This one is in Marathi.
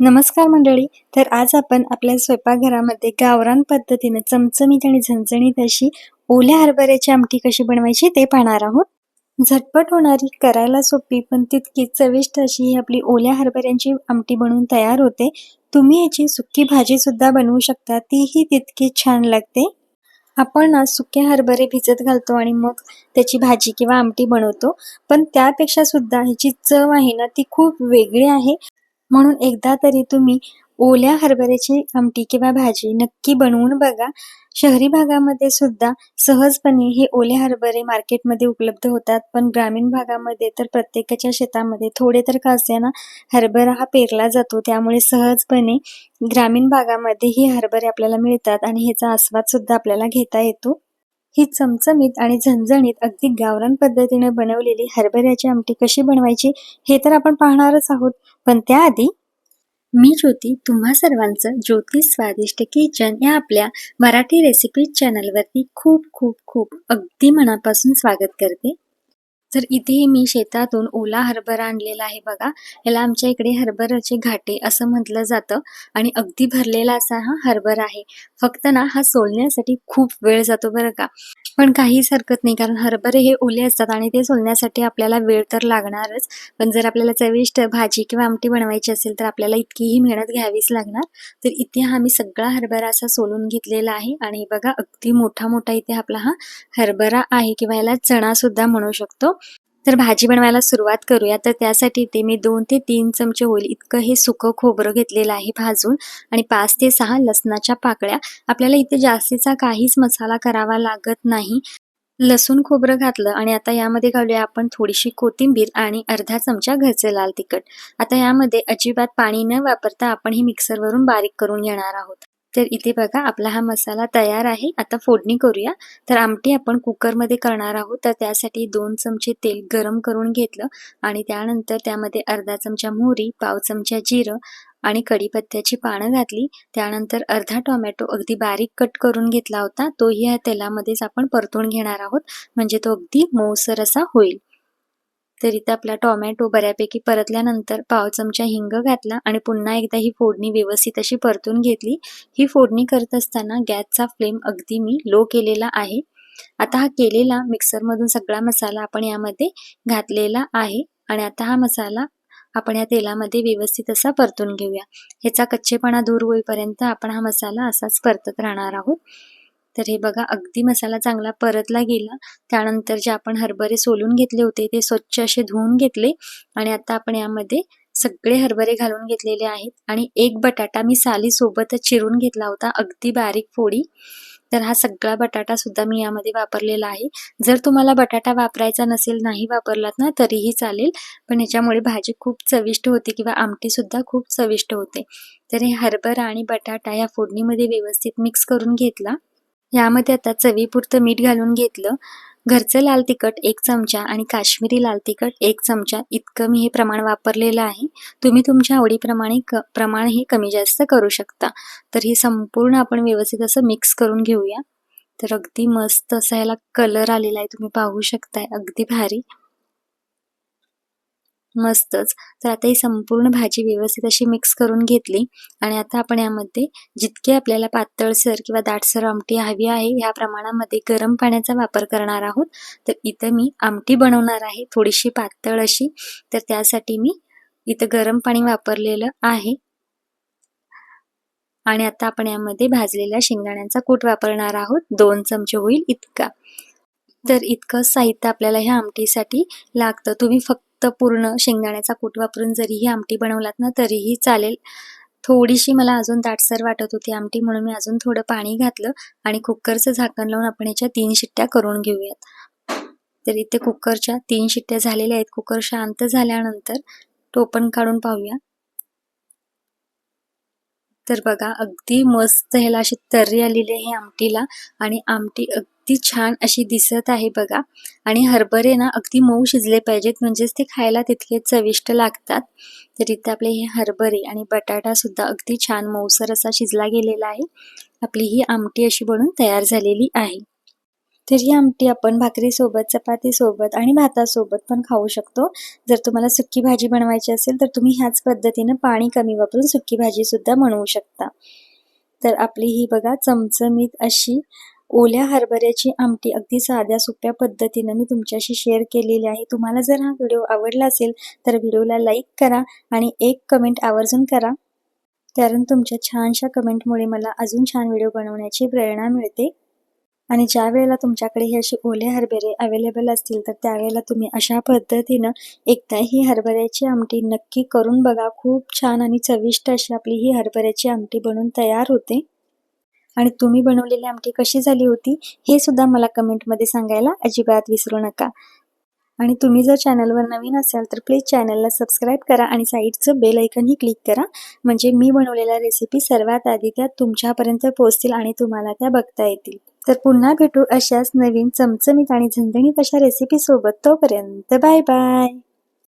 नमस्कार मंडळी तर आज आपण आपल्या स्वयंपाकघरामध्ये गावरान पद्धतीने चमचमीत आणि झणझणीत अशी ओल्या हरभऱ्याची आमटी कशी बनवायची ते पाहणार आहोत. झटपट होणारी करायला सोपी पण तितकी चविष्ट अशी ही आपली ओल्या हरभऱ्यांची आमटी बनवून तयार होते. तुम्ही याची सुकी भाजी सुद्धा बनवू शकता तीही तितकी छान लागते. आपण आज सुके हरभरे भिजत घालतो आणि मग त्याची भाजी किंवा आमटी बनवतो. पण त्यापेक्षा सुद्धा ह्याची चव आहे ना ती खूप वेगळी आहे. म्हणून एकदा तरी तुम्ही ओल्या हरभऱ्याची आमटी किंवा भाजी नक्की बनवून बघा. शहरी भागामध्ये सुद्धा सहजपणे हे ओले हरभरे मार्केटमध्ये उपलब्ध होतात. पण ग्रामीण भागामध्ये तर प्रत्येकाच्या शेतामध्ये थोडे तर का हरभरा हा पेरला जातो. त्यामुळे सहजपणे ग्रामीण भागामध्ये ही हरभरे आपल्याला मिळतात आणि ह्याचा आस्वाद सुद्धा आपल्याला घेता येतो. ही चमचमीत आणि झणझणीत अगदी गावरान पद्धतीने बनवलेली हरभऱ्याची आमटी कशी बनवायची हे तर आपण पाहणारच आहोत. पण त्याआधी मी ज्योती तुम्हा सर्वांचं ज्योती स्वादिष्ट किचन या आपल्या मराठी रेसिपी चॅनलवरती खूप खूप खूप अगदी मनापासून स्वागत करते. तर इथे मी शेतातून ओला हरभरा आणलेला आहे बघा याला आमच्या इकडे हरभराचे घाटे असं म्हटलं जातं आणि अगदी भरलेला असा हा हरभरा आहे. फक्त ना हा सोलण्यासाठी खूप वेळ जातो बरं का. पण काहीच हरकत नाही. कारण हरभरे हे ओले असतात आणि ते सोलण्यासाठी आपल्याला वेळ तर लागणारच. पण जर आपल्याला चविष्ट भाजी किंवा आमटी बनवायची असेल तर आपल्याला इतकीही मेहनत घ्यावीच लागणार. तर इथे हा मी सगळा हरभरा असा सोलून घेतलेला आहे. आणि बघा अगदी मोठा मोठा इथे आपला हा हरभरा आहे किंवा याला चणा सुद्धा म्हणू शकतो. तर भाजी बनवायला सुरुवात करूया तर त्यासाठी ते मी दोन ते तीन चमचे होईल इतकं हे सुकं खोबरं घेतलेलं आहे भाजून आणि पाच ते सहा लसणाच्या पाकळ्या. आपल्याला इथे जास्तीचा काहीच मसाला करावा लागत नाही. लसूण खोबरं घातलं आणि आता यामध्ये घालूया आपण थोडीशी कोथिंबीर आणि अर्धा चमचा घरचे लाल तिखट. आता यामध्ये अजिबात पाणी न वापरता आपण ही मिक्सरवरून बारीक करून घेणार आहोत. तर इथे बघा आपला हा मसाला तयार आहे. आता फोडणी करूया. तर आमटी आपण कुकरमध्ये करणार आहोत. तर त्यासाठी दोन चमचे तेल गरम करून घेतलं आणि त्यानंतर त्यामध्ये अर्धा चमचा मोहरी पाव चमचा जिरं आणि कढीपत्त्याची पानं घातली. त्यानंतर अर्धा टोमॅटो अगदी बारीक कट करून घेतला होता. तोही या तेलामध्येच आपण परतून घेणार आहोत. म्हणजे तो अगदी मऊसर असा होईल. तर इथं आपला टोमॅटो बऱ्यापैकी परतल्यानंतर पाव चमचा हिंग घातला आणि पुन्हा एकदा ही फोडणी व्यवस्थित अशी परतून घेतली. ही फोडणी करत असताना गॅसचा फ्लेम अगदी मी लो केलेला आहे. आता हा केलेला मिक्सरमधून सगळा मसाला आपण यामध्ये घातलेला आहे आणि आता हा मसाला आपण या तेलामध्ये व्यवस्थित असा परतून घेऊया. ह्याचा कच्चेपणा दूर होईपर्यंत आपण हा मसाला असाच परतत राहणार आहोत. तर हे बघा अगदी मसाला चांगला परतला गेला. त्यानंतर जे आपण हरभरे सोलून घेतले होते ते स्वच्छ असे धुवून घेतले. आणि आता आपण यामध्ये सगळे हरभरे घालून घेतलेले आहेत. आणि एक बटाटा मी साली सोबतच चिरून घेतला होता अगदी बारीक फोडी. तर हा सगळा बटाटा सुद्धा मी यामध्ये वापरलेला आहे. जर तुम्हाला बटाटा वापरायचा नसेल नाही वापरलात ना तरीही चालेल. पण याच्यामुळे भाजी खूप चविष्ट होते किंवा आमटी सुद्धा खूप चविष्ट होते. तर हे हरभरा आणि बटाटा या फोडणीमध्ये व्यवस्थित मिक्स करून घेतला. यामध्ये आता चवीपुरतं मीठ घालून घेतलं. घरचं लाल तिखट एक चमचा आणि काश्मीरी लाल तिखट एक चमचा. इतकं मी हे प्रमाण वापरलेलं आहे. तुम्ही तुमच्या आवडीप्रमाणे क प्रमाण हे कमी जास्त करू शकता. तर हे संपूर्ण आपण व्यवस्थित असं मिक्स करून घेऊया. तर अगदी मस्त असा ह्याला कलर आलेला आहे. तुम्ही पाहू शकताय. अगदी भारी. मस्तच. तर आता ही संपूर्ण भाजी व्यवस्थित अशी मिक्स करून घेतली आणि आता आपण यामध्ये जितके आपल्याला पातळसर किंवा दाटसर आमटी हवी आहे ह्या प्रमाणामध्ये गरम पाण्याचा वापर करणार आहोत. तर इथं मी आमटी बनवणार आहे थोडीशी पातळ अशी. तर त्यासाठी मी इथं गरम पाणी वापरलेलं आहे. आणि आता आपण यामध्ये भाजलेल्या शेंगदाण्यांचा कूट वापरणार आहोत. दोन चमचे होईल इतका. तर इतकं साहित्य आपल्याला ह्या आमटीसाठी लागतं. तुम्ही फक्त पूर्ण शेंगदाण्याचा कूट वापरून जरी ही आमटी बनवलात ना तरीही चालेल. थोडीशी मला अजून दाटसर वाटत होती आमटी म्हणून मी अजून थोडं पाणी घातलं आणि कुकरचं झाकण लावून आपण याच्या तीन शिट्ट्या करून घेऊयात. तर इथे कुकरच्या तीन शिट्ट्या झालेल्या आहेत. कुकर शांत झाल्यानंतर टोपण काढून पाहूया. तर बघा अगदी मस्त ह्याला अशी तर्री आलेली आहे आमटीला आणि आमटी अगदी छान अशी दिसत आहे बघा. आणि हरभरे ना अगदी मऊ शिजले पाहिजेत. म्हणजेच ते खायला तितके चविष्ट लागतात. तर इथे आपले हे हरभरे आणि बटाटा सुद्धा अगदी छान मऊसर असा शिजला गेलेला आहे. आपली ही आमटी अशी बनून तयार झालेली आहे. तर ही आमटी आपण भाकरीसोबत चपातीसोबत आणि भातासोबत पण खाऊ शकतो. जर तुम्हाला सुक्की भाजी बनवायची असेल तर तुम्ही ह्याच पद्धतीनं पाणी कमी वापरून सुक्की भाजीसुद्धा बनवू शकता. तर आपली ही बघा चमचमीत अशी ओल्या हरभऱ्याची आमटी अगदी साध्या सोप्या पद्धतीनं मी तुमच्याशी शेअर केलेली आहे. तुम्हाला जर हा व्हिडिओ आवडला असेल तर व्हिडिओला लाईक करा आणि एक कमेंट आवर्जून करा. कारण तुमच्या छानशा कमेंटमुळे मला अजून छान व्हिडिओ बनवण्याची प्रेरणा मिळते. आणि ज्या वेळेला तुमच्याकडे हे असे ओले हरभरे अवेलेबल असतील तर त्यावेळेला तुम्ही अशा पद्धतीनं एकदा ही हरभऱ्याची आमटी नक्की करून बघा. खूप छान आणि चविष्ट अशी आपली ही हरभऱ्याची आमटी बनून तयार होते. आणि तुम्ही बनवलेली आमटी कशी झाली होती हे सुद्धा मला कमेंटमध्ये सांगायला अजिबात विसरू नका. आणि तुम्ही जर चॅनलवर नवीन असाल तर प्लीज चॅनलला सबस्क्राईब करा आणि साईडचं बेल ऐकनही क्लिक करा. म्हणजे मी बनवलेल्या रेसिपी सर्वात आधी त्या तुमच्यापर्यंत पोहोचतील आणि तुम्हाला त्या बघता येतील. तर पुन्हा भेटू अशाच नवीन चमचमीत आणि झणझणीत अशा रेसिपीसोबत तोपर्यंत बाय बाय.